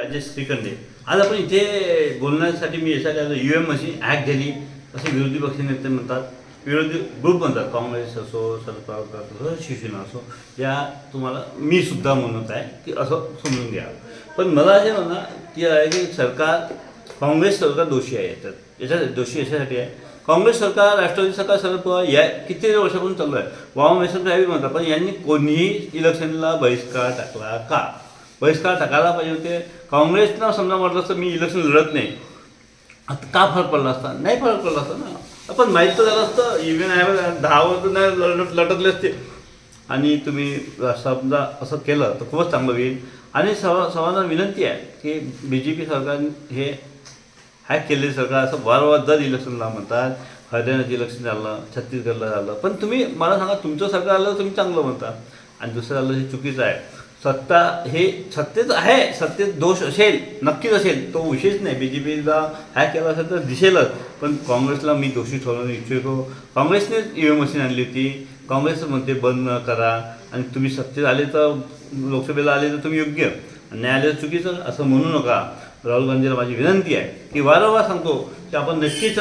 राजेश श्रीकंडे आज आपण इथे बोलण्यासाठी मी याच्या काय यू एम अशी ॲक्ट झाली असे विरोधी पक्ष नेते म्हणतात विरोधी ग्रुप म्हणतात काँग्रेस असो शरद पवार असो शिवसेना असो या तुम्हाला मी सुद्धा म्हणत आहे की असं समजून घ्या पण मला असे म्हणा की आहे की सरकार काँग्रेस सरकार दोषी आहे याच्यात याच्यात दोषी याच्यासाठी आहे काँग्रेस सरकार राष्ट्रवादी सरकार शरद पवार या किती वर्षापासून चालू आहे वाव साहेब म्हणतात पण यांनी कोणीही इलेक्शनला बहिष्कार टाकला का बहिष्कार टाकायला पाहिजे होते. काँग्रेसनं समजा म्हटलं असतं मी इलेक्शन लढत नाही. आता का फरक पडला असता? नाही फरक पडला असता ना. आपण माहीत तर झालं असतं इव्हन आहे दहा वर्ष नाही लढत लढतले असते. आणि तुम्ही समजा असं केलं तर खूपच चांगलं होईल. आणि सर्व सर्वांना विनंती आहे की बी जे पी सरकार हे हॅक केलेले सरकार असं वारंवार जर इलेक्शनला म्हणतात. हरियाणाचं इलेक्शन झालं छत्तीसगडला झालं. पण तुम्ही मला सांगा तुमचं सरकार आलं तर तुम्ही चांगलं म्हणता. आणि दुसरं आलं हे चुकीचं आहे. सत्ता हे सत्तेच आहे सत्तेत दोष असेल नक्कीच असेल. तो विशेष नाही. बी जे पीला हॅक केला असेल तर दिसेलच. पण काँग्रेसला मी दोषी ठरवणं इच्छितो काँग्रेसने ई व्ही मशीन आणली होती. काँग्रेस म्हणते बंद न करा. आणि तुम्ही सत्तेत आले तर लोकसभेला आले तर तुम्ही योग्य. न्यायालय चुकीचं असं म्हणू नका. राहुल गांधीला माझी विनंती आहे की वारंवार सांगतो की आपण नक्कीच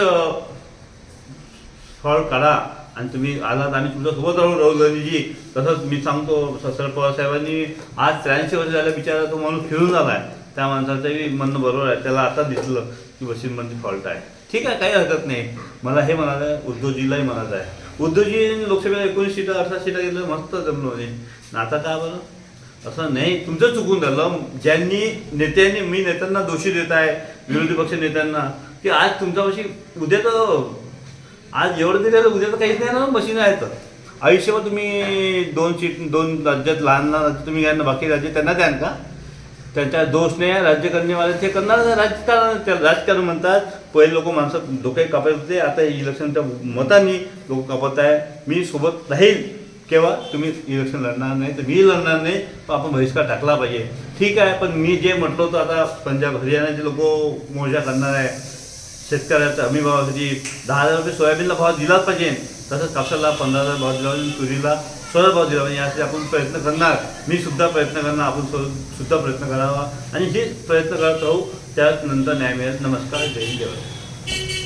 फळ काढा. आणि तुम्ही आलात आम्ही तुमच्यासोबत राहू राहुल गांधीजी तसंच मी सांगतो ससर पवारसाहेबांनी पवार साहेबांनी आज त्र्याऐंशी वर्ष झाल्या बिचारा तो माणूस फिरून आला आहे त्या माणसाचंही म्हणणं बरोबर आहे. त्याला आता दिसलं की मशीनमध्ये फॉल्ट आहे. ठीक आहे काही हरकत नाही. मला हे म्हणालं आहे उद्धवजीलाही म्हणायचं आहे. उद्धवजी लोकसभेला एकोणीस सीटा अठरा सीटा गेलं मस्त जमलं म्हणजे आता काय बरं? असं नाही तुमचं चुकून झालं. ज्यांनी नेत्यांनी मी नेत्यांना दोषी देत आहे विरोधी पक्ष नेत्यांना की आज तुमच्यापाशी उद्या तर आज एवढं दिलं उद्या तर काहीच नाही ना मशीन आहेत आयुष्यभर तुम्ही दोन सीट दोन राज्यात लहान लहान राज्य तुम्ही घ्या ना बाकी राज्य त्यांना द्यान का? त्यांचा दोष नाही आहे राज्य करण्यावाले ते करणार राजकारण त्याला राजकारण म्हणतात. पहिले लोक माणसं डोके कापत होते आता इलेक्शनच्या मताने लोक कापत आहे. मी सोबत राहील केव्हा? तुम्ही इलेक्शन लढणार नाही तर मी लढणार नाही पण आपण बहिष्कार टाकला पाहिजे. ठीक आहे पण मी जे म्हटलं होतं आता पंजाब हरियाणाचे लोक मोर्चा करणार आहे. शेतकऱ्याचा हमी भावासाठी दहा हजार रुपये सोयाबीनला भाव दिलाच पाहिजे. तसंच कापसाला पंधरा हजार भाव दिला पाहिजे तुरीला सोळा भाव दिला पाहिजे. यासाठी आपण प्रयत्न करणार. मी सुद्धा प्रयत्न करणार. आपण सुद्धा प्रयत्न करावा. आणि जे प्रयत्न करत राहू त्यानंतर न्याय मिळेल. नमस्कार. जय हिंद.